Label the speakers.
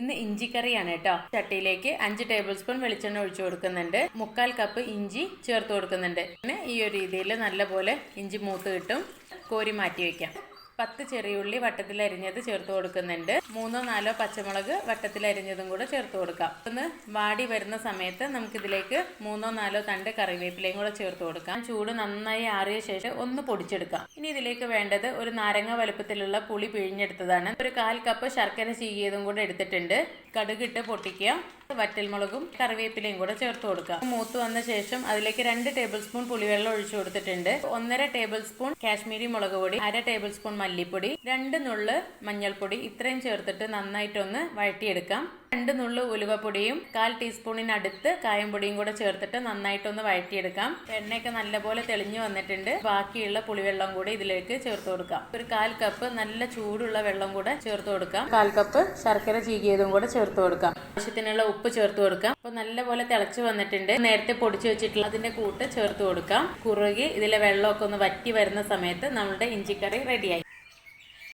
Speaker 1: ഇന്ന് ഇഞ്ചിക്കറിയാണ് കേട്ടോ. ചട്ടിയിലേക്ക് അഞ്ച് ടേബിൾ സ്പൂൺ വെളിച്ചെണ്ണ ഒഴിച്ചു കൊടുക്കുന്നുണ്ട്. മുക്കാൽ കപ്പ് ഇഞ്ചി ചേർത്ത് കൊടുക്കുന്നുണ്ട്. പിന്നെ ഈ ഒരു രീതിയിൽ നല്ലപോലെ ഇഞ്ചി മൂത്ത് കിട്ടും. കോരി മാറ്റി വയ്ക്കാം പത്ത് ചെറിയുള്ളി വട്ടത്തിൽ അരിഞ്ഞത് ചേർത്ത് കൊടുക്കുന്നുണ്ട്. മൂന്നോ നാലോ പച്ചമുളക് വട്ടത്തിൽ അരിഞ്ഞതും കൂടെ ചേർത്ത് കൊടുക്കാം. ഒന്ന് വാടി വരുന്ന സമയത്ത് നമുക്കിതിലേക്ക് മൂന്നോ നാലോ തണ്ട് കറിവേപ്പിലയും കൂടെ ചേർത്ത് കൊടുക്കാം. ചൂട് നന്നായി ആറിയ ശേഷം ഒന്ന് പൊടിച്ചെടുക്കാം. ഇനി ഇതിലേക്ക് വേണ്ടത് ഒരു നാരങ്ങ വലുപ്പത്തിലുള്ള പുളി പിഴിഞ്ഞെടുത്തതാണ്. ഒരു കാൽ കപ്പ് ശർക്കര ചീകിയതും കൂടെ എടുത്തിട്ടുണ്ട്. കടുകിട്ട് പൊട്ടിക്കുക. വറ്റൽമുളകും കറിവേപ്പിലയും കൂടെ ചേർത്ത് കൊടുക്കുക മൂത്ത് വന്ന ശേഷം അതിലേക്ക് രണ്ട് ടേബിൾ സ്പൂൺ പുളിവെള്ളം ഒഴിച്ചു കൊടുത്തിട്ടുണ്ട്. ഒന്നര ടേബിൾ സ്പൂൺ കാശ്മീരി മുളക് പൊടി അര ടേബിൾ സ്പൂൺ മല്ലിപ്പൊടി രണ്ട് നുള്ള് മഞ്ഞൾപ്പൊടി ഇത്രയും ചേർത്തിട്ട് നന്നായിട്ടൊന്ന് വഴറ്റിയെടുക്കാം. രണ്ട് നുള്ള് ഉലുവപ്പൊടിയും കാൽ ടീസ്പൂണിനടുത്ത് കായംപൊടിയും കൂടെ ചേർത്തിട്ട് നന്നായിട്ടൊന്ന് വഴറ്റിയെടുക്കാം. എണ്ണയൊക്കെ നല്ലപോലെ തെളിഞ്ഞു വന്നിട്ടുണ്ട്. ബാക്കിയുള്ള പുളിവെള്ളം കൂടി ഇതിലേക്ക് ചേർത്ത് കൊടുക്കാം. ഒരു കാൽ കപ്പ് നല്ല ചൂടുള്ള വെള്ളം കൂടെ ചേർത്ത് കൊടുക്കാം. കാൽ കപ്പ് ശർക്കര ചീകിയതും കൂടെ ചേർത്ത് കൊടുക്കാം. ആവശ്യത്തിനുള്ള ഉപ്പ് ചേർത്ത് കൊടുക്കാം. അപ്പൊ നല്ലപോലെ തിളച്ച് വന്നിട്ടുണ്ട്. നേരത്തെ പൊടിച്ചു വെച്ചിട്ടുള്ള അതിന്റെ കൂട്ട് ചേർത്ത് കൊടുക്കാം. കുറുകി ഇതിലെ വെള്ളമൊക്കെ ഒന്ന് വറ്റി വരുന്ന സമയത്ത് നമ്മുടെ ഇഞ്ചിക്കറി റെഡിയായി